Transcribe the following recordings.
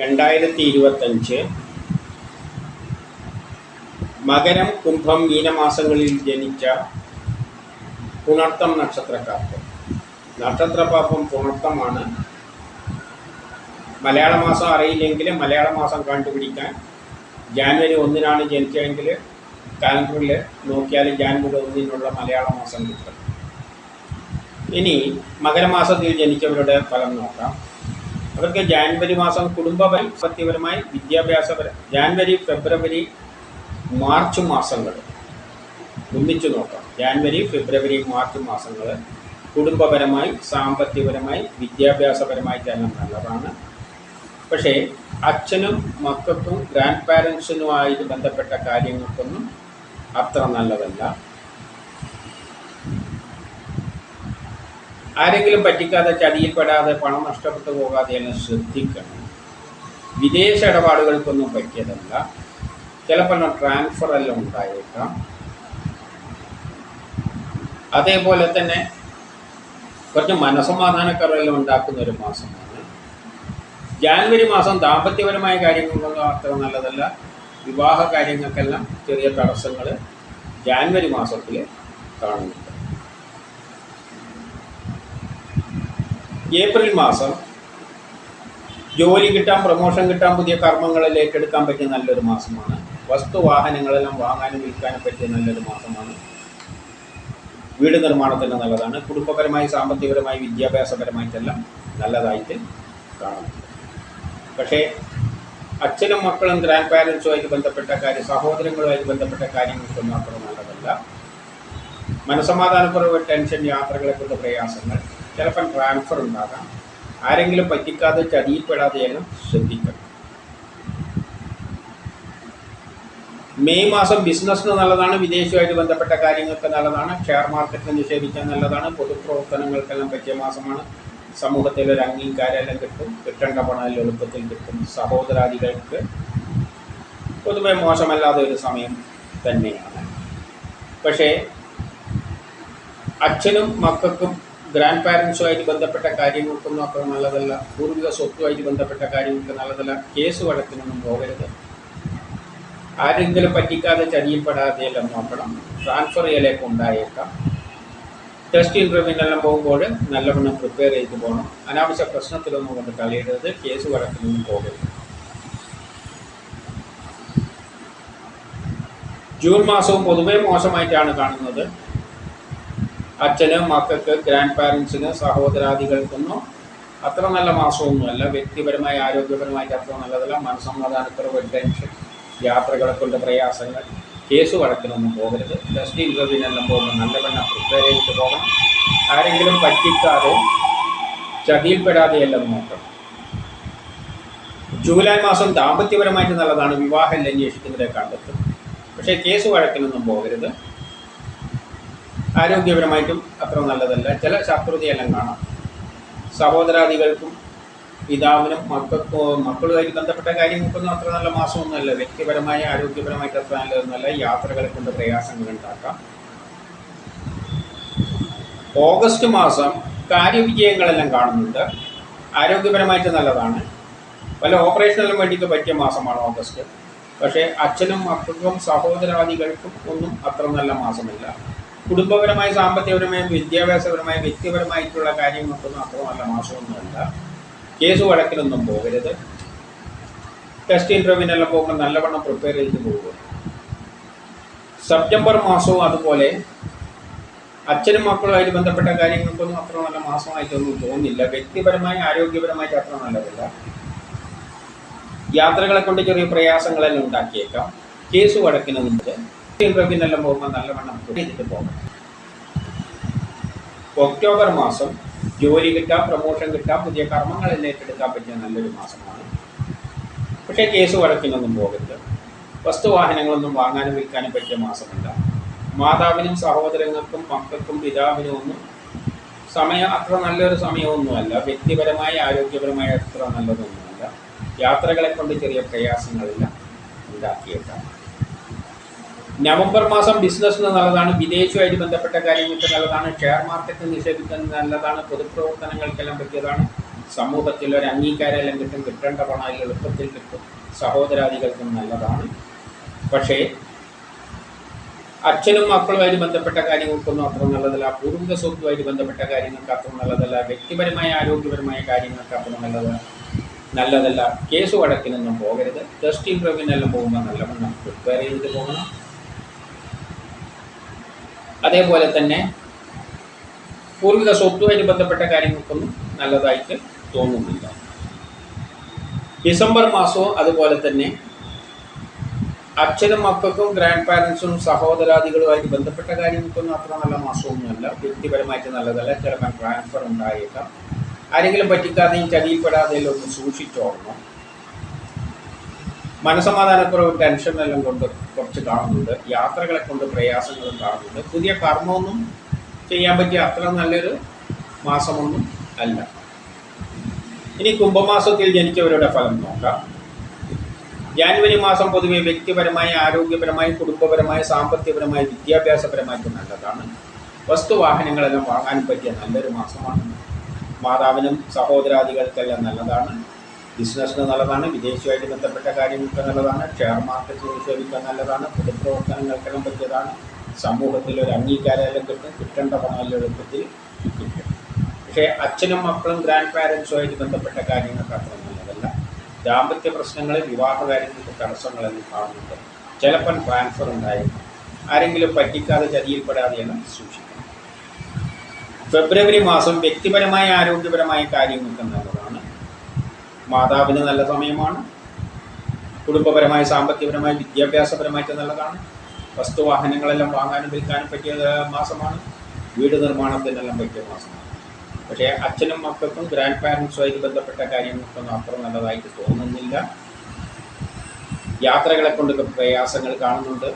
രണ്ടായിരത്തി ഇരുപത്തഞ്ച് മകരം കുംഭം മീനമാസങ്ങളിൽ ജനിച്ച പുണർത്തം നക്ഷത്രക്കാർക്ക്. നക്ഷത്രപാപം പുണർത്തമാണ്. മലയാള മാസം അറിയില്ലെങ്കിൽ മലയാള മാസം കണ്ടുപിടിക്കാൻ ജാനുവരി ഒന്നിനാണ് ജനിച്ചതെങ്കിൽ കാലണ്ടറിൽ നോക്കിയാൽ ജാനുവരി ഒന്നിനുള്ള മലയാള മാസം കിട്ടും. ഇനി മകരമാസത്തിൽ ജനിച്ചവരുടെ ഫലം നോക്കാം. അവർക്ക് ജാനുവരി മാസം കുടുംബപരം സത്യപരമായി വിദ്യാഭ്യാസപരം ജാനുവരി ഫെബ്രുവരി മാർച്ച് മാസങ്ങൾ ഒന്നിച്ചു നോക്കാം. ജാനുവരി ഫെബ്രുവരി മാർച്ച് മാസങ്ങൾ കുടുംബപരമായി സാമ്പത്തികപരമായി വിദ്യാഭ്യാസപരമായി തന്നെ നല്ലതാണ്. പക്ഷേ അച്ഛനും മക്കൾക്കും ഗ്രാൻഡ് പാരൻസിനുമായിട്ട് ബന്ധപ്പെട്ട കാര്യങ്ങൾക്കൊന്നും അത്ര നല്ലതല്ല. ആരെങ്കിലും പറ്റിക്കാതെ ചതിയിൽപ്പെടാതെ പണം നഷ്ടപ്പെട്ടു പോകാതെ എല്ലാം ശ്രദ്ധിക്കണം. വിദേശ ഇടപാടുകൾക്കൊന്നും പറ്റിയതല്ല. ചിലപ്പോൾ ട്രാൻസ്ഫർ എല്ലാം ഉണ്ടായേക്കാം. അതേപോലെ തന്നെ കുറച്ച് മനസമാധാനക്കറെല്ലാം ഉണ്ടാക്കുന്ന ഒരു മാസമാണ്. ജാനുവരി മാസം ദാമ്പത്യപരമായ കാര്യങ്ങൾക്കൊന്നും അത്ര നല്ലതല്ല. വിവാഹ കാര്യങ്ങൾക്കെല്ലാം ചെറിയ തടസ്സങ്ങൾ ജാനുവരി മാസത്തിൽ കാണുന്നുണ്ട്. ഏപ്രിൽ മാസം ജോലി കിട്ടാൻ പ്രൊമോഷൻ കിട്ടാൻ പുതിയ കർമ്മങ്ങളിൽ ഏറ്റെടുക്കാൻ പറ്റിയ നല്ലൊരു മാസമാണ്. വസ്തു വാഹനങ്ങളെല്ലാം വാങ്ങാനും വിൽക്കാനും പറ്റിയ നല്ലൊരു മാസമാണ്. വീട് നിർമ്മാണത്തിന് നല്ലതാണ്. കുടുംബപരമായി സാമ്പത്തികപരമായി വിദ്യാഭ്യാസപരമായിട്ടെല്ലാം നല്ലതായിട്ട് കാണുന്നുണ്ട് പക്ഷേ അച്ഛനും മക്കളും ഗ്രാൻഡ് പാരൻസുമായിട്ട് ബന്ധപ്പെട്ട കാര്യം സഹോദരങ്ങളുമായിട്ട് ബന്ധപ്പെട്ട കാര്യങ്ങൾക്കൊന്നും അത്ര നല്ലതല്ല. മനസമാധാനക്കുറവ് ടെൻഷൻ യാത്രകളെക്കുറിച്ച് പ്രയാസങ്ങൾ ചിലപ്പം ട്രാൻസ്ഫർ ഉണ്ടാകാം. ആരെങ്കിലും പറ്റിക്കാതെ ചതിയിൽപ്പെടാതെയെല്ലാം ശ്രദ്ധിക്കണം. മെയ് മാസം ബിസിനസ്സിന് നല്ലതാണ് വിദേശവുമായിട്ട് ബന്ധപ്പെട്ട കാര്യങ്ങൾക്ക് നല്ലതാണ് ഷെയർ മാർക്കറ്റിൽ നിക്ഷേപിക്കാൻ നല്ലതാണ് പൊതുപ്രവർത്തനങ്ങൾക്കെല്ലാം പറ്റിയ മാസമാണ്. സമൂഹത്തിൽ ഒരു അംഗീകാരമെല്ലാം കിട്ടും കിട്ടേണ്ട പണം എളുപ്പത്തിൽ കിട്ടും. സഹോദരാദികൾക്ക് പൊതുവെ മോശമല്ലാതെ ഒരു സമയം തന്നെയാണ്. പക്ഷേ അച്ഛനും മക്കൾക്കും ഗ്രാൻഡ് പാരൻസുമായിട്ട് ബന്ധപ്പെട്ട കാര്യങ്ങൾക്കൊന്നും അത്ര നല്ലതല്ല. പൂർവിക സ്വത്തുമായിട്ട് ബന്ധപ്പെട്ട കാര്യങ്ങൾക്ക് നല്ലതല്ല. കേസ് വഴക്കിനൊന്നും പോകരുത്. ആരെങ്കിലും പറ്റിക്കാതെ ചതിയിൽപ്പെടാതെയെല്ലാം നോക്കണം. ട്രാൻസ്ഫർ ചെയ്യലേക്ക് ഉണ്ടായേക്കാം. ടെസ്റ്റ് ഇന്റർവ്യൂവിനെല്ലാം പോകുമ്പോൾ നല്ലവണ്ണം പ്രിപ്പയർ ചെയ്ത് പോകണം. അനാവശ്യ പ്രശ്നത്തിലൊന്നും കൊണ്ട് കളിയിടരുത് കേസ് വഴക്കിനൊന്നും പോകരുത്. ജൂൺ മാസവും പൊതുവേ മോശമായിട്ടാണ് കാണുന്നത്. അച്ഛന് മക്കൾക്ക് ഗ്രാൻഡ് പാരൻസിന് സഹോദരാദികൾക്കൊന്നും അത്ര നല്ല മാസമൊന്നുമല്ല. വ്യക്തിപരമായ ആരോഗ്യപരമായിട്ട് അത്ര നല്ലതല്ല. മനസ്സമാധാനക്കുറവ് ടെൻഷൻ യാത്രകളെ കൊണ്ട് പ്രയാസങ്ങൾ കേസ് വഴക്കിനൊന്നും പോകരുത്. ടെസ്റ്റ് ഇന്റർവ്യൂവിനെല്ലാം പോകുമ്പോൾ നല്ലവണ്ണം പ്രിപ്പയർ ചെയ്തിട്ട് പോകണം. ആരെങ്കിലും പറ്റിക്കാതെ ചതിയിൽപ്പെടാതെയെല്ലാം നോക്കണം. ജൂലൈ മാസം ദാമ്പത്യപരമായിട്ട് നല്ലതാണ്. വിവാഹം അന്വേഷിക്കുന്നവരെ കണ്ടെത്തും. പക്ഷേ കേസ് വഴക്കിനൊന്നും പോകരുത്. ആരോഗ്യപരമായിട്ടും അത്ര നല്ലതല്ല. ചില ശത്രുതയെല്ലാം കാണാം. സഹോദരാദികൾക്കും പിതാവിനും മക്കൾക്കോ മക്കളുമായിട്ട് ബന്ധപ്പെട്ട കാര്യങ്ങൾക്കൊന്നും അത്ര നല്ല മാസമൊന്നുമല്ല. വ്യക്തിപരമായ ആരോഗ്യപരമായിട്ട് അത്ര നല്ലതൊന്നുമല്ല. യാത്രകളെ കൊണ്ട് പ്രയാസങ്ങൾ ഉണ്ടാക്കാം. ഓഗസ്റ്റ് മാസം കാര്യവിജയങ്ങളെല്ലാം കാണുന്നുണ്ട്. ആരോഗ്യപരമായിട്ട് നല്ലതാണ്. പല ഓപ്പറേഷനെല്ലാം വേണ്ടിയിട്ട് പറ്റിയ മാസമാണ് ഓഗസ്റ്റ്. പക്ഷേ അച്ഛനും മക്കൾക്കും സഹോദരാദികൾക്കും ഒന്നും അത്ര നല്ല മാസമില്ല. കുടുംബപരമായി സാമ്പത്തികപരമായും വിദ്യാഭ്യാസപരമായ വ്യക്തിപരമായിട്ടുള്ള കാര്യങ്ങൾക്കൊന്നും അത്ര നല്ല മാസമൊന്നുമല്ല കേസ് വഴക്കിലൊന്നും പോകരുത്. ടെസ്റ്റ് ഇന്റർവ്യൂവിനെല്ലാം പോകുമ്പോൾ നല്ലവണ്ണം പ്രിപ്പയർ ചെയ്ത് പോകുക സെപ്റ്റംബർ മാസവും അതുപോലെ അച്ഛനും മക്കളുമായിട്ട് ബന്ധപ്പെട്ട കാര്യങ്ങൾക്കൊന്നും അത്ര നല്ല മാസമായിട്ടൊന്നും തോന്നില്ല. വ്യക്തിപരമായി ആരോഗ്യപരമായിട്ട് അത്ര നല്ലതല്ല. യാത്രകളെ കൊണ്ട് ചെറിയ പ്രയാസങ്ങളെല്ലാം ഉണ്ടാക്കിയേക്കാം. കേസ് വടക്കിനെ മുമ്പ് ഇന്റർവ്യൂവിനെല്ലാം പോകുമ്പോൾ നല്ലവണ്ണം ചെയ്തിട്ട് പോകണം. ഒക്ടോബർ മാസം ജോലി കിട്ടാം പ്രമോഷൻ കിട്ടാം പുതിയ കർമ്മങ്ങൾ ഏറ്റെടുക്കാൻ പറ്റിയ നല്ലൊരു മാസമാണ്. പക്ഷേ കേസ് വഴക്കിനൊന്നും പോകരുത്. വസ്തുവാഹനങ്ങളൊന്നും വാങ്ങാനും വിൽക്കാനും പറ്റിയ മാസമല്ല. മാതാവിനും സഹോദരങ്ങൾക്കും മക്കൾക്കും പിതാവിനും ഒന്നും സമയം അത്ര നല്ലൊരു സമയമൊന്നുമല്ല. വ്യക്തിപരമായി ആരോഗ്യപരമായി അത്ര നല്ലതൊന്നുമല്ല. യാത്രകളെ കൊണ്ട് ചെറിയ പ്രയാസങ്ങളെല്ലാം. ഉണ്ടാക്കിയേക്കാം. നവംബർ മാസം ബിസിനസ് നല്ലതാണ് വിദേശവുമായിട്ട് ബന്ധപ്പെട്ട കാര്യങ്ങൾക്ക് നല്ലതാണ് ഷെയർ മാർക്കറ്റ് നിഷേധിക്കുന്നത് നല്ലതാണ് പൊതുപ്രവർത്തനങ്ങൾക്കെല്ലാം പറ്റിയതാണ്. സമൂഹത്തിൽ ഒരു അംഗീകാരമെല്ലാം കിട്ടും കിട്ടേണ്ട പണം എളുപ്പത്തിൽ കിട്ടും സഹോദരാദികൾക്കും നല്ലതാണ്. പക്ഷേ അച്ഛനും മക്കളുമായിട്ട് ബന്ധപ്പെട്ട കാര്യങ്ങൾക്കൊന്നും അത്ര നല്ലതല്ല കുടുംബ സ്വത്തുമായിട്ട് ബന്ധപ്പെട്ട കാര്യങ്ങൾക്ക് അത്ര നല്ലതല്ല വ്യക്തിപരമായ ആരോഗ്യപരമായ കാര്യങ്ങൾക്ക് അത്ര നല്ലതല്ല നല്ലതല്ല. കേസ് വഴക്കിനൊന്നും പോകരുത്. ടെസ്റ്റ് ഇന്റർവ്യൂവിനെല്ലാം പോകുമ്പോൾ നല്ലവണ്ണം പ്രിപ്പയർ ചെയ്ത് പോകണം. അതേപോലെ തന്നെ പൂർവിക സ്വത്തുമായിട്ട് ബന്ധപ്പെട്ട കാര്യങ്ങൾക്കൊന്നും നല്ലതായിട്ട് തോന്നുന്നില്ല. ഡിസംബർ മാസവും അതുപോലെ തന്നെ അച്ഛനും മക്കൾക്കും ഗ്രാൻഡ് പാരൻസും സഹോദരാദികളുമായിട്ട് ബന്ധപ്പെട്ട കാര്യങ്ങൾക്കൊന്നും അത്ര നല്ല മാസമൊന്നുമല്ല. വ്യക്തിപരമായിട്ട് നല്ലതല്ല. ചിലപ്പോൾ ട്രാൻസ്ഫർ ഉണ്ടായേക്കാം. ആരെങ്കിലും പറ്റിക്കാതെയും ചതിയിൽപ്പെടാതെയും ഒന്ന് സൂക്ഷിച്ചോളണം മനസമാധാനക്കുറവ് ടെൻഷനെല്ലാം കൊണ്ട് കുറച്ച് കാണുന്നുണ്ട്. യാത്രകളെ കൊണ്ട് പ്രയാസങ്ങളും കാണുന്നുണ്ട്. പുതിയ കർമ്മമൊന്നും ചെയ്യാൻ പറ്റിയ അത്ര നല്ലൊരു മാസമൊന്നും അല്ല. ഇനി കുംഭമാസത്തിൽ ജനിച്ചവരുടെ ഫലം നോക്കാം. ജാനുവരി മാസം പൊതുവെ വ്യക്തിപരമായി ആരോഗ്യപരമായി കുടുംബപരമായി സാമ്പത്തികപരമായി വിദ്യാഭ്യാസപരമായിട്ട് നല്ലതാണ്. വസ്തുവാഹനങ്ങളെല്ലാം വാങ്ങാൻ പറ്റിയ നല്ലൊരു മാസമാണ്. മാതാവിനും സഹോദരാദികൾക്കെല്ലാം നല്ലതാണ്. ബിസിനസ്സിന് നല്ലതാണ് വിദേശമായിട്ട് ബന്ധപ്പെട്ട കാര്യങ്ങൾക്ക് നല്ലതാണ് ഷെയർ മാർക്കറ്റ് നിക്ഷേപിക്കാൻ നല്ലതാണ് പൊതുപ്രവർത്തനങ്ങൾക്കെല്ലാം പറ്റിയതാണ് സമൂഹത്തിൽ ഒരു അംഗീകാരമെല്ലാം കിട്ടും കിട്ടേണ്ട പണമല്ല എളുപ്പത്തിൽ കിട്ടും. പക്ഷേ അച്ഛനും മക്കളും ഗ്രാൻഡ് പാരൻസുമായിട്ട് ബന്ധപ്പെട്ട കാര്യങ്ങൾക്ക് അത്ര നല്ലതല്ല. ദാമ്പത്യ പ്രശ്നങ്ങൾ വിവാഹ കാര്യങ്ങൾക്ക് തടസ്സങ്ങളെന്ന് കാണുന്നുണ്ട്. ചിലപ്പം ട്രാൻസ്ഫർ ഉണ്ടായേക്കാം. ആരെങ്കിലും പറ്റിക്കാതെ ചതിയിൽപ്പെടാതെയാണ് സൂക്ഷിക്കുന്നത്. ഫെബ്രുവരി മാസം വ്യക്തിപരമായ ആരോഗ്യപരമായ കാര്യങ്ങൾക്ക് നല്ലതാണ്. മാതാവിന് നല്ല സമയമാണ്. കുടുംബപരമായ സാമ്പത്തികപരമായ വിദ്യാഭ്യാസപരമായിട്ട് നല്ലതാണ്. വസ്തുവാഹനങ്ങളെല്ലാം വാങ്ങാനും വിൽക്കാനും പറ്റിയ മാസമാണ്. വീട് നിർമ്മാണത്തിനെല്ലാം പറ്റിയ മാസമാണ്. പക്ഷേ അച്ഛനും മക്കൾക്കും ഗ്രാൻഡ് പാരൻസുമായിട്ട് ബന്ധപ്പെട്ട കാര്യങ്ങൾക്കൊന്നും അത്ര നല്ലതായിട്ട് തോന്നുന്നില്ല. യാത്രകളെ കൊണ്ടൊക്കെ പ്രയാസങ്ങൾ കാണുന്നുണ്ട്.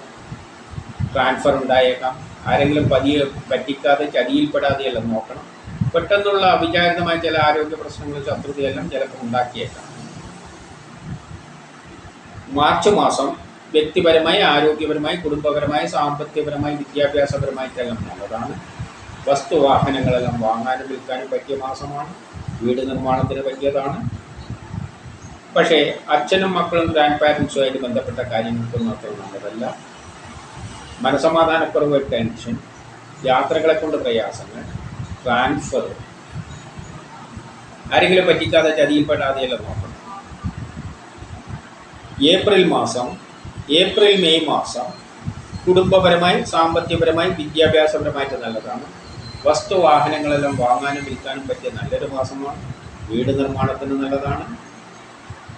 ട്രാൻസ്ഫർ ഉണ്ടായേക്കാം. ആരെങ്കിലും പതിയെ പറ്റിക്കാതെ ചതിയിൽപ്പെടാതെയെല്ലാം നോക്കണം. പെട്ടെന്നുള്ള അവിചാരിതമായ ചില ആരോഗ്യ പ്രശ്നങ്ങൾ ശത്രുതയെല്ലാം ചിലപ്പോൾ ഉണ്ടാക്കിയേക്കാം. മാർച്ച് മാസം വ്യക്തിപരമായി ആരോഗ്യപരമായി കുടുംബപരമായി സാമ്പത്തികപരമായി വിദ്യാഭ്യാസപരമായിട്ടെല്ലാം നല്ലതാണ്. വസ്തുവാഹനങ്ങളെല്ലാം വാങ്ങാനും വിൽക്കാനും പറ്റിയ മാസമാണ്. വീട് നിർമ്മാണത്തിന് പറ്റിയതാണ്. പക്ഷേ അച്ഛനും മക്കളും ഗ്രാൻഡ് പാരൻസുമായിട്ട് ബന്ധപ്പെട്ട കാര്യങ്ങൾക്കൊന്നും അത്ര നല്ലതല്ല. മനസമാധാനക്കുറവ് ടെൻഷൻ യാത്രകളെ കൊണ്ട് പ്രയാസങ്ങൾ ട്രാൻസ്ഫർ ആരെങ്കിലും പറ്റിക്കാതെ ചതിയിൽപ്പെടാതെയെല്ലാം നോക്കണം. ഏപ്രിൽ മാസം ഏപ്രിൽ മെയ് മാസം കുടുംബപരമായി സാമ്പത്തികപരമായി വിദ്യാഭ്യാസപരമായിട്ട് നല്ലതാണ്. വസ്തുവാഹനങ്ങളെല്ലാം വാങ്ങാനും വിൽക്കാനും പറ്റിയ നല്ലൊരു മാസമാണ്. വീട് നിർമ്മാണത്തിന് നല്ലതാണ്.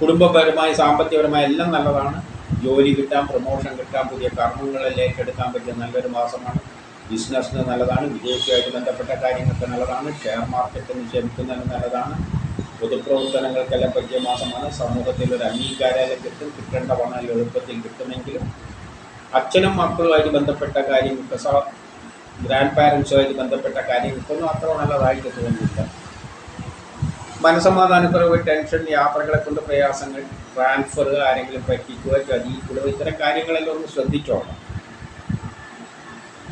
കുടുംബപരമായി സാമ്പത്തികപരമായി എല്ലാം നല്ലതാണ്. ജോലി കിട്ടാൻ പ്രൊമോഷൻ കിട്ടാൻ പുതിയ കർമ്മങ്ങളെല്ലാം ഏറ്റെടുക്കാൻ പറ്റിയ നല്ലൊരു മാസമാണ്. ബിസിനസ്സിന് നല്ലതാണ് വിദേശവുമായിട്ട് ബന്ധപ്പെട്ട കാര്യങ്ങൾക്ക് നല്ലതാണ് ഷെയർ മാർക്കറ്റ് നിക്ഷേപിക്കുന്നതിന് നല്ലതാണ്. പൊതുപ്രവർത്തനങ്ങൾക്കെല്ലാം പറ്റിയ മാസമാണ് സമൂഹത്തിൽ ഒരു അംഗീകാരം കിട്ടും കിട്ടേണ്ട പണം എളുപ്പത്തിൽ കിട്ടുമെങ്കിലും അച്ഛനും മക്കളുമായിട്ട് ബന്ധപ്പെട്ട കാര്യങ്ങൾക്ക് സ ഗ്രാൻഡ് പാരൻസുമായിട്ട് ബന്ധപ്പെട്ട കാര്യങ്ങൾക്കൊന്നും അത്ര നല്ലതായിട്ട് തോന്നുന്നില്ല മനസമാധാനക്കുറവ് ടെൻഷൻ യാത്രകളെ കൊണ്ട് പ്രയാസങ്ങൾ ട്രാൻസ്ഫർ ആരെങ്കിലും പറ്റിക്കുക ചതിയിക്കുക ഇത്തരം കാര്യങ്ങളെല്ലാം ഒന്ന് ശ്രദ്ധിച്ചോളാം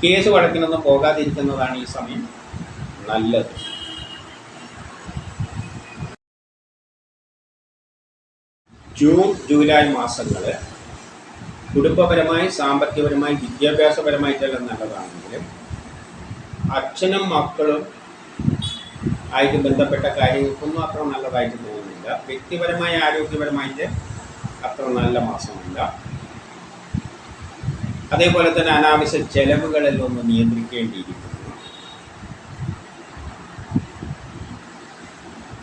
കേസ് വഴക്കിനൊന്നും പോകാതിരിക്കുന്നതാണ് ഈ സമയം. നല്ലത്. ജൂൺ ജൂലൈ മാസങ്ങൾ കുടുംബപരമായി സാമ്പത്തികപരമായി വിദ്യാഭ്യാസപരമായിട്ടെല്ലാം നല്ലതാണെങ്കിലും അച്ഛനും മക്കളും ആയിട്ട് ബന്ധപ്പെട്ട കാര്യങ്ങൾക്കൊന്നും അത്ര നല്ലതായിട്ട് തോന്നുന്നില്ല. വ്യക്തിപരമായ ആരോഗ്യപരമായിട്ട് അത്ര നല്ല മാസമല്ല. അതേപോലെ തന്നെ അനാവശ്യ ചെലവുകളെല്ലാം ഒന്ന് നിയന്ത്രിക്കേണ്ടിയിരിക്കുന്നു.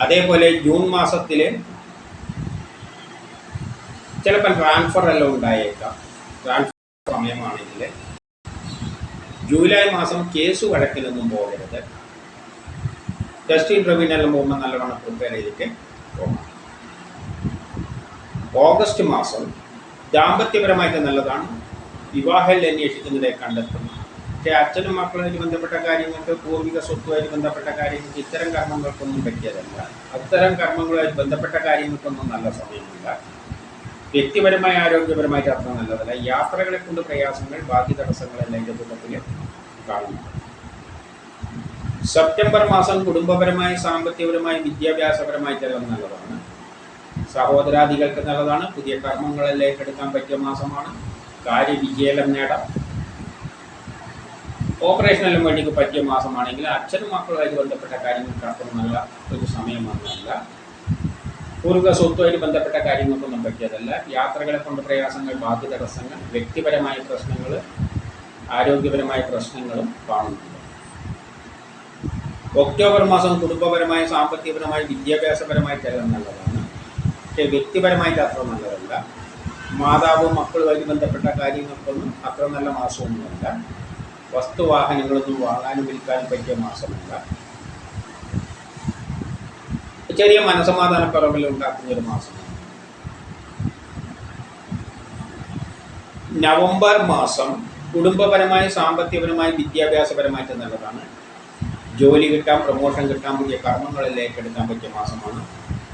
അതേപോലെ ജൂൺ മാസത്തിൽ ചിലപ്പോൾ ട്രാൻസ്ഫർ എല്ലാം ഉണ്ടായേക്കാം. ട്രാൻസ്ഫർ സമയമാണെങ്കിൽ ജൂലൈ മാസം കേസ് വഴക്കിലൊന്നും പോകരുത്. ടെസ്റ്റ് ഇന്റർവ്യൂവിനെല്ലാം പോകുമ്പോൾ നല്ലവണ്ണം പ്രിപ്പയർ ചെയ്തിട്ട് പോകണം. ഓഗസ്റ്റ് മാസം ദാമ്പത്യപരമായിട്ട് നല്ലതാണ്. വിവാഹം അന്വേഷിക്കുന്നതിനെ കണ്ടെത്തുന്നു പക്ഷേ അച്ഛനും മക്കളുമായിട്ട് ബന്ധപ്പെട്ട കാര്യങ്ങൾക്ക് പൂർവിക സ്വത്തുമായിട്ട് ബന്ധപ്പെട്ട കാര്യങ്ങൾക്ക് ഇത്തരം കർമ്മങ്ങൾക്കൊന്നും പറ്റിയതല്ല. അത്തരം കർമ്മങ്ങളുമായി ബന്ധപ്പെട്ട കാര്യങ്ങൾക്കൊന്നും നല്ല സമയമില്ല. വ്യക്തിപരമായ ആരോഗ്യപരമായിട്ട് അത്ര നല്ലതല്ല. യാത്രകളെ കൊണ്ട് പ്രയാസങ്ങൾ ബാക്കി തടസ്സങ്ങളെല്ലാം ഇതിന്റെ കൂട്ടത്തിൽ കാണുന്നു. സെപ്റ്റംബർ മാസം കുടുംബപരമായി സാമ്പത്തികപരമായി വിദ്യാഭ്യാസപരമായിട്ടെല്ലാം നല്ലതാണ്. സഹോദരാദികൾക്ക് നല്ലതാണ്. പുതിയ കർമ്മങ്ങളെല്ലാം ഏറ്റെടുക്കാൻ പറ്റിയ മാസമാണ്. കാര്യവിജയം നേടാം. ഓപ്പറേഷനെല്ലാം വേണ്ടിക്ക് പറ്റിയ മാസമാണെങ്കിൽ അച്ഛനും മക്കളുമായിട്ട് ബന്ധപ്പെട്ട കാര്യങ്ങൾക്ക് അത്ര നല്ല ഒരു സമയമാണെന്നല്ല പൂർവ സ്വത്തുമായിട്ട് ബന്ധപ്പെട്ട കാര്യങ്ങൾക്കൊന്നും പറ്റിയതല്ല. യാത്രകളെ കൊണ്ട് പ്രയാസങ്ങൾ ബാധ്യ തടസ്സങ്ങൾ വ്യക്തിപരമായ പ്രശ്നങ്ങൾ ആരോഗ്യപരമായ പ്രശ്നങ്ങളും കാണുന്നുണ്ട്. ഒക്ടോബർ മാസം കുടുംബപരമായ സാമ്പത്തികപരമായ വിദ്യാഭ്യാസപരമായിട്ടെല്ലാം നല്ലതാണ്. പക്ഷേ വ്യക്തിപരമായിട്ട് അത്ര നല്ലതല്ല. മാതാവും മക്കളുമായി ബന്ധപ്പെട്ട കാര്യങ്ങൾക്കൊന്നും അത്ര നല്ല മാസമൊന്നുമല്ല. വസ്തുവാഹനങ്ങളൊന്നും വാങ്ങാനും വിൽക്കാനും പറ്റിയ മാസമല്ല. ചെറിയ മനസമാധാനക്കുറവിൽ ഉണ്ടാക്കുന്ന ഒരു മാസമാണ് നവംബർ മാസം കുടുംബപരമായി സാമ്പത്തികപരമായി വിദ്യാഭ്യാസപരമായിട്ട് നല്ലതാണ്. ജോലി കിട്ടാൻ പ്രൊമോഷൻ കിട്ടാൻ പുതിയ കർമ്മങ്ങളിൽ ഏറ്റെടുക്കാൻ പറ്റിയ മാസമാണ്.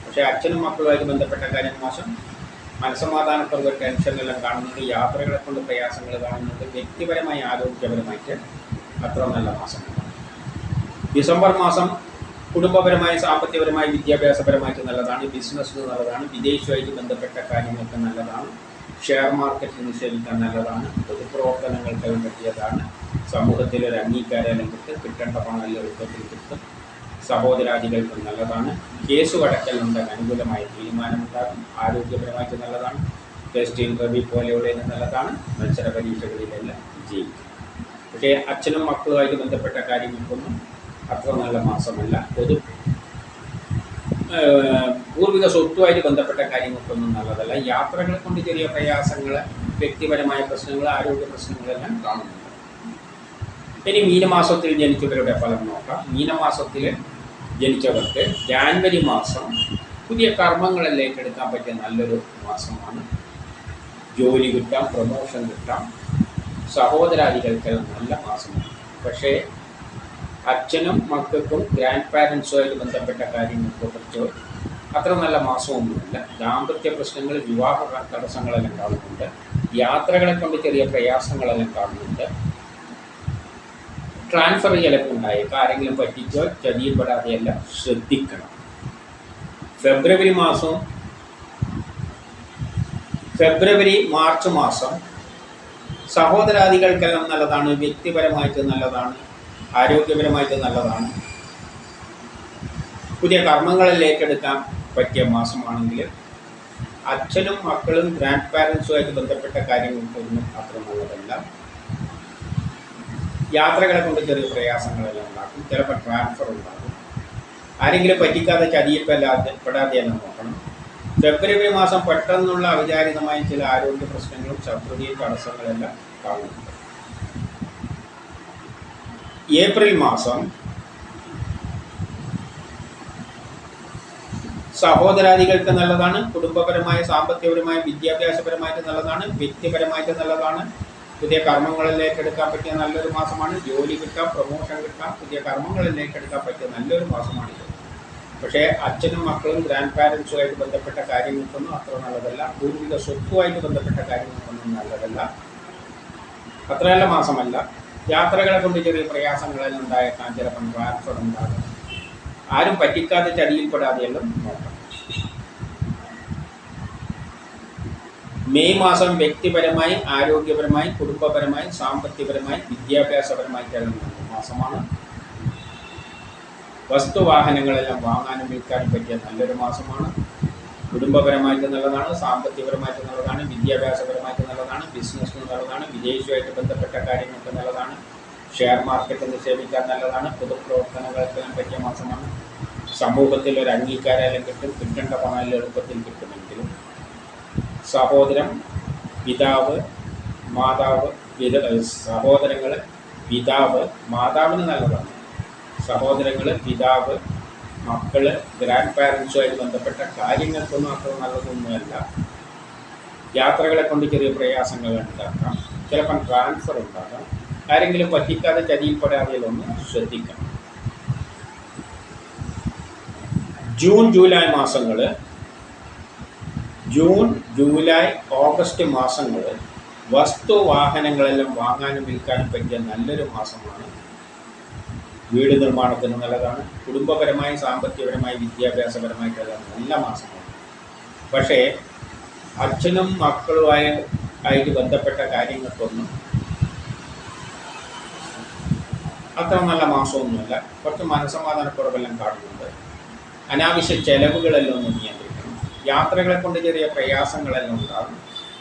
പക്ഷേ അച്ഛനും മക്കളുമായിട്ട് ബന്ധപ്പെട്ട കാര്യം മാസം മനസ്സമാധാനക്കുറവ് ടെൻഷനെല്ലാം കാണുന്നുണ്ട് യാത്രകളെ കൊണ്ട് പ്രയാസങ്ങൾ കാണുന്നുണ്ട് വ്യക്തിപരമായി ആരോഗ്യപരമായിട്ട് അത്ര നല്ല മാസം ഡിസംബർ മാസം കുടുംബപരമായി സാമ്പത്തികപരമായി വിദ്യാഭ്യാസപരമായിട്ട് നല്ലതാണ് ബിസിനസ്സിന് നല്ലതാണ് വിദേശവുമായിട്ട് ബന്ധപ്പെട്ട കാര്യങ്ങൾക്ക് നല്ലതാണ് ഷെയർ മാർക്കറ്റ് നിക്ഷേപിക്കാൻ നല്ലതാണ് പൊതുപ്രവർത്തനങ്ങൾക്ക് പറ്റിയതാണ് സമൂഹത്തിൽ ഒരു അംഗീകാരം കിട്ടും കിട്ടേണ്ട പണം എല്ലാം എളുപ്പത്തിൽ കിട്ടും. സഹോദരാദികൾക്ക് നല്ലതാണ്. കേസ് കടക്കലുണ്ട് അനുകൂലമായ തീരുമാനമുണ്ടാകും. ആരോഗ്യപരമായിട്ട് നല്ലതാണ്. ടെസ്റ്റ് ഇന്റർവ്യൂ പോലെയുള്ള നല്ലതാണ്. മത്സര പരീക്ഷകളിലെല്ലാം ജയിക്കും. പക്ഷേ അച്ഛനും മക്കളുമായിട്ട് ബന്ധപ്പെട്ട കാര്യങ്ങൾക്കൊന്നും അത്ര നല്ല മാസമല്ല. ഏഹ്, പൂർവിക സ്വത്തുമായിട്ട് ബന്ധപ്പെട്ട കാര്യങ്ങൾക്കൊന്നും നല്ലതല്ല. യാത്രകൾ കൊണ്ട് ചെറിയ പ്രയാസങ്ങൾ വ്യക്തിപരമായ പ്രശ്നങ്ങൾ ആരോഗ്യ പ്രശ്നങ്ങളെല്ലാം കാണുന്നുണ്ട്. ഇനി മീനമാസത്തിൽ ജനിച്ചവരുടെ ഫലം നോക്കാം. മീനമാസത്തിൽ ജനിച്ചവർക്ക് ജാൻവരി മാസം പുതിയ കർമ്മങ്ങളെല്ലാം ഏറ്റെടുക്കാൻ പറ്റിയ നല്ലൊരു മാസമാണ്. ജോലി കിട്ടാം പ്രൊമോഷൻ കിട്ടാം. സഹോദരാദികൾക്ക് നല്ല മാസമാണ്. പക്ഷേ അച്ഛനും മക്കൾക്കും ഗ്രാൻഡ് പാരൻസുമായിട്ട് ബന്ധപ്പെട്ട കാര്യങ്ങൾക്ക് കുറിച്ച് അത്ര നല്ല മാസമൊന്നുമില്ല. ദാമ്പത്യ പ്രശ്നങ്ങൾ വിവാഹ തടസ്സങ്ങളെല്ലാം കാണുന്നുണ്ട്. യാത്രകളെ കൊണ്ട് ചെറിയ പ്രയാസങ്ങളെല്ലാം കാണുന്നുണ്ട്. ട്രാൻസ്ഫർ ചിലപ്പോൾ ഉണ്ടായേക്കാം ആരെങ്കിലും പറ്റിച്ചോ ചതിയിൽപ്പെടാതെയെല്ലാം ശ്രദ്ധിക്കണം. ഫെബ്രുവരി മാസം ഫെബ്രുവരി മാർച്ച് മാസം സഹോദരാദികൾക്കെല്ലാം നല്ലതാണ് വ്യക്തിപരമായിട്ട് നല്ലതാണ് ആരോഗ്യപരമായിട്ട് നല്ലതാണ്. പുതിയ കർമ്മങ്ങളിൽ ഏറ്റെടുക്കാൻ പറ്റിയ മാസമാണെങ്കിൽ അച്ഛനും മക്കളും ഗ്രാൻഡ് പാരൻസുമായിട്ട് ബന്ധപ്പെട്ട കാര്യങ്ങൾക്കൊന്നും അത്ര നല്ലതല്ല. യാത്രകളെ കൊണ്ട് ചെറിയ പ്രയാസങ്ങളെല്ലാം ഉണ്ടാക്കും. ചിലപ്പോൾ ട്രാൻസ്ഫർ ഉണ്ടാകും ആരെങ്കിലും പറ്റിക്കാതെ ചതിയിപ്പല്ലാതെ പെല്ലാതെ പെടാതെ തന്നെ നോക്കണം. ഫെബ്രുവരി മാസം പെട്ടെന്നുള്ള അവിചാരിതമായ ചില ആരോഗ്യ പ്രശ്നങ്ങളും ശത്രുതയും തടസ്സങ്ങളെല്ലാം കാണുന്നുണ്ട് ഏപ്രിൽ മാസം സഹോദരാദികൾക്ക് നല്ലതാണ്. കുടുംബപരമായ സാമ്പത്തികപരമായ വിദ്യാഭ്യാസപരമായിട്ട് നല്ലതാണ്. വ്യക്തിപരമായിട്ട് നല്ലതാണ്. പുതിയ കർമ്മങ്ങളിലേക്ക് എടുക്കാൻ പറ്റിയ നല്ലൊരു മാസമാണ്. ജോലി കിട്ടാം പ്രൊമോഷൻ കിട്ടാം പുതിയ കർമ്മങ്ങളിലേക്ക് എടുക്കാൻ പറ്റിയ നല്ലൊരു മാസമാണിത് പക്ഷേ അച്ഛനും മക്കളും ഗ്രാൻഡ് പാരൻസുമായിട്ട് ബന്ധപ്പെട്ട കാര്യങ്ങൾക്കൊന്നും അത്ര നല്ലതല്ല. പൂർവിക സ്വത്തുമായിട്ട് ബന്ധപ്പെട്ട കാര്യങ്ങൾക്കൊന്നും നല്ലതല്ല. അത്ര നല്ല മാസമല്ല. യാത്രകളെ കൊണ്ട് ചെറിയ പ്രയാസങ്ങളെല്ലാം ഉണ്ടായേക്കാം. ചിലപ്പം ട്രാൻസ്ഫർ ഉണ്ടാകും. ആരും പറ്റിക്കാതെ ചതിയിൽപ്പെടാതെയെല്ലാം നോക്കണം മെയ് മാസം വ്യക്തിപരമായി ആരോഗ്യപരമായി കുടുംബപരമായി സാമ്പത്തികപരമായി വിദ്യാഭ്യാസപരമായി കിടന്ന മാസമാണ്. വസ്തുവാഹനങ്ങളെല്ലാം വാങ്ങാനും വിൽക്കാനും പറ്റിയ നല്ലൊരു മാസമാണ്. കുടുംബപരമായിട്ട് നല്ലതാണ് സാമ്പത്തികപരമായിട്ട് നല്ലതാണ് വിദ്യാഭ്യാസപരമായിട്ട് നല്ലതാണ് ബിസിനസ്സിന് നല്ലതാണ് വിദേശവുമായിട്ട് ബന്ധപ്പെട്ട കാര്യങ്ങൾക്ക് നല്ലതാണ് ഷെയർ മാർക്കറ്റ് നിക്ഷേപിക്കാൻ നല്ലതാണ് പൊതുപ്രവർത്തനങ്ങൾക്ക് പറ്റിയ മാസമാണ്. സമൂഹത്തിൽ ഒരു അംഗീകാരം കിട്ടും കിട്ടേണ്ട പണം എളുപ്പത്തിൽ കിട്ടുമെങ്കിലും സഹോദരൻ പിതാവ് മാതാവ് പിത സഹോദരങ്ങൾ പിതാവ് മാതാവിന് നല്ലതാണ്. സഹോദരങ്ങൾ പിതാവ് മക്കൾ ഗ്രാൻഡ് പാരൻസുമായിട്ട് ബന്ധപ്പെട്ട കാര്യങ്ങൾക്കൊന്നും അത്ര നല്ലതൊന്നുമല്ല. യാത്രകളെ കൊണ്ട് ചെറിയ പ്രയാസങ്ങൾ ഉണ്ടാക്കാം. ചിലപ്പം ട്രാൻസ്ഫർ ഉണ്ടാകാം ആരെങ്കിലും പറ്റിക്കാതെ ചതിയിൽപ്പെടാതെയൊന്ന് ശ്രദ്ധിക്കണം. ജൂൺ ജൂലൈ മാസങ്ങൾ ജൂൺ ജൂലൈ ഓഗസ്റ്റ് മാസങ്ങളിൽ വസ്തു വാഹനങ്ങളെല്ലാം വാങ്ങാനും വിൽക്കാനും പറ്റിയ നല്ലൊരു മാസമാണ്. വീട് നിർമ്മാണത്തിന് നല്ലതാണ്. കുടുംബപരമായി സാമ്പത്തികപരമായി വിദ്യാഭ്യാസപരമായിട്ടുള്ള നല്ല മാസമാണ്. പക്ഷേ അച്ഛനും മക്കളുമായി ആയിട്ട് ബന്ധപ്പെട്ട കാര്യങ്ങൾക്കൊന്നും അത്ര നല്ല മാസമൊന്നുമല്ല. കുറച്ച് മനസ്സമാധാനക്കുറവെല്ലാം കാണുന്നുണ്ട് അനാവശ്യ ചെലവുകളെല്ലാം ഒന്ന് നിയന്ത്രിക്കണം യാത്രകളെ കൊണ്ട് ചെറിയ പ്രയാസങ്ങളെല്ലാം ഉണ്ടാകും.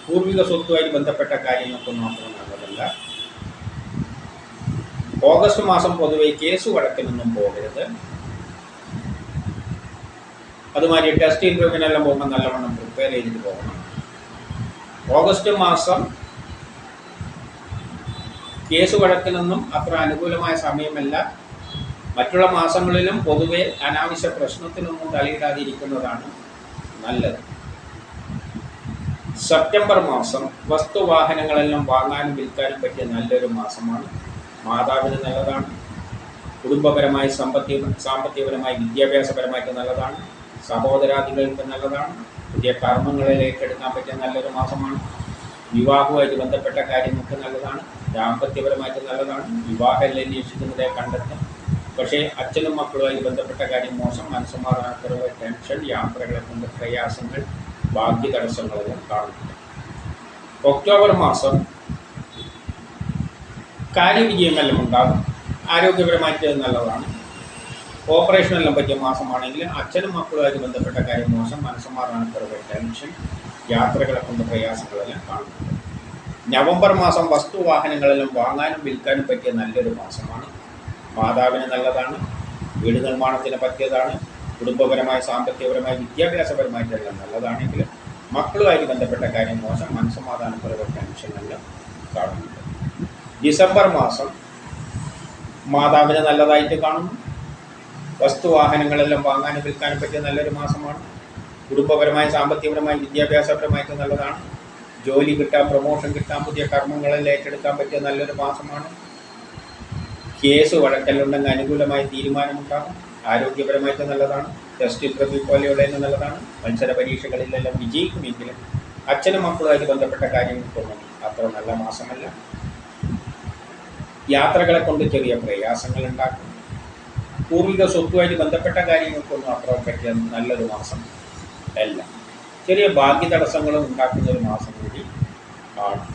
പൂർവിക സ്വത്തുമായി ബന്ധപ്പെട്ട കാര്യങ്ങൾക്ക് മാത്രം നല്ലതല്ല. ഓഗസ്റ്റ് മാസം പൊതുവെ കേസ് വഴക്കിനൊന്നും പോകരുത്. അതുമാതിരി ടെസ്റ്റ് ഇന്റർവ്യൂവിനെല്ലാം പോകുമ്പോൾ നല്ലവണ്ണം പ്രിപ്പയർ ചെയ്തിട്ട് പോകണം. ഓഗസ്റ്റ് മാസം കേസ് വഴക്കിനൊന്നും അത്ര അനുകൂലമായ സമയമല്ല. മറ്റുള്ള മാസങ്ങളിലും പൊതുവെ അനാവശ്യ പ്രശ്നത്തിനൊന്നും തലയിടാതിരിക്കുന്നതാണ് നല്ലത്. സെപ്റ്റംബർ മാസം വസ്തുവാഹനങ്ങളെല്ലാം വാങ്ങാനും വിൽക്കാനും പറ്റിയ നല്ലൊരു മാസമാണ്. മാതാവിന് നല്ലതാണ്. കുടുംബപരമായി സാമ്പത്തിക സാമ്പത്തികപരമായി വിദ്യാഭ്യാസപരമായിട്ട് നല്ലതാണ്. സഹോദരാദികൾക്ക് നല്ലതാണ്. പുതിയ കർമ്മങ്ങളിലേക്ക് എടുക്കാൻ പറ്റിയ നല്ലൊരു മാസമാണ്. വിവാഹവുമായിട്ട് ബന്ധപ്പെട്ട കാര്യങ്ങൾക്ക് നല്ലതാണ്. ദാമ്പത്യപരമായിട്ട് നല്ലതാണ്. വിവാഹം അന്വേഷിക്കുന്നതേ കണ്ടെത്തും. പക്ഷേ അച്ഛനും മക്കളുമായി ബന്ധപ്പെട്ട കാര്യം മോശം മനസ്സമാധാനക്കുറവ് ടെൻഷൻ യാത്രകളെ കൊണ്ട് പ്രയാസങ്ങൾ ഭാഗ്യ തടസ്സങ്ങളെല്ലാം കാണുന്നുണ്ട്. ഒക്ടോബർ മാസം കാര്യവിജയമെല്ലാം ഉണ്ടാകും. ആരോഗ്യപരമായിട്ട് നല്ലതാണ്. ഓപ്പറേഷനെല്ലാം പറ്റിയ മാസമാണെങ്കിൽ അച്ഛനും മക്കളുമായിട്ട് ബന്ധപ്പെട്ട കാര്യം മോശം മനസ്സമാധാനക്കുറവ് ടെൻഷൻ യാത്രകളെ കൊണ്ട് പ്രയാസങ്ങളെല്ലാം കാണുന്നുണ്ട്. നവംബർ മാസം വസ്തു വാഹനങ്ങളെല്ലാം വാങ്ങാനും വിൽക്കാനും പറ്റിയ നല്ലൊരു മാസമാണ്. മാതാവിന് നല്ലതാണ് വീട് നിർമ്മാണത്തിന് പറ്റിയതാണ് കുടുംബപരമായ സാമ്പത്തികപരമായ വിദ്യാഭ്യാസപരമായിട്ടെല്ലാം നല്ലതാണെങ്കിൽ മക്കളുമായി ബന്ധപ്പെട്ട കാര്യം മോശം മനസ്സമാധാനക്കുറവ് ടെൻഷനെല്ലാം കാണുന്നുണ്ട്. ഡിസംബർ മാസം മാതാവിന് നല്ലതായിട്ട് കാണുന്നു. വസ്തുവാഹനങ്ങളെല്ലാം വാങ്ങാനും വിൽക്കാനും പറ്റിയ നല്ലൊരു മാസമാണ്. കുടുംബപരമായി സാമ്പത്തികപരമായി വിദ്യാഭ്യാസപരമായിട്ട് നല്ലതാണ്. ജോലി കിട്ടാൻ പ്രൊമോഷൻ കിട്ടാൻ പുതിയ കർമ്മങ്ങളെല്ലാം ഏറ്റെടുക്കാൻ പറ്റിയ നല്ലൊരു മാസമാണ്. കേസ് വഴക്കല്ലുണ്ടെങ്കിൽ അനുകൂലമായി തീരുമാനമുണ്ടാകും. ആരോഗ്യപരമായിട്ട് നല്ലതാണ്. ടെസ്റ്റ് ഇന്റർവ്യൂ പോലെയുള്ളതിന് നല്ലതാണ്. മത്സര പരീക്ഷകളിലെല്ലാം വിജയിക്കുമെങ്കിലും അച്ഛനും മക്കളുമായിട്ട് ബന്ധപ്പെട്ട കാര്യങ്ങൾക്കൊന്നും അത്ര നല്ല മാസമല്ല. യാത്രകളെ കൊണ്ട് ചെറിയ പ്രയാസങ്ങൾ ഉണ്ടാക്കും പൂർവിക സ്വത്തുമായിട്ട് ബന്ധപ്പെട്ട കാര്യങ്ങൾക്കൊന്നും അത്ര പറ്റിയ നല്ലൊരു മാസം അല്ല. ചെറിയ ഭാഗ്യ തടസ്സങ്ങളും ഉണ്ടാക്കുന്ന ഒരു മാസം കൂടി ആണ്.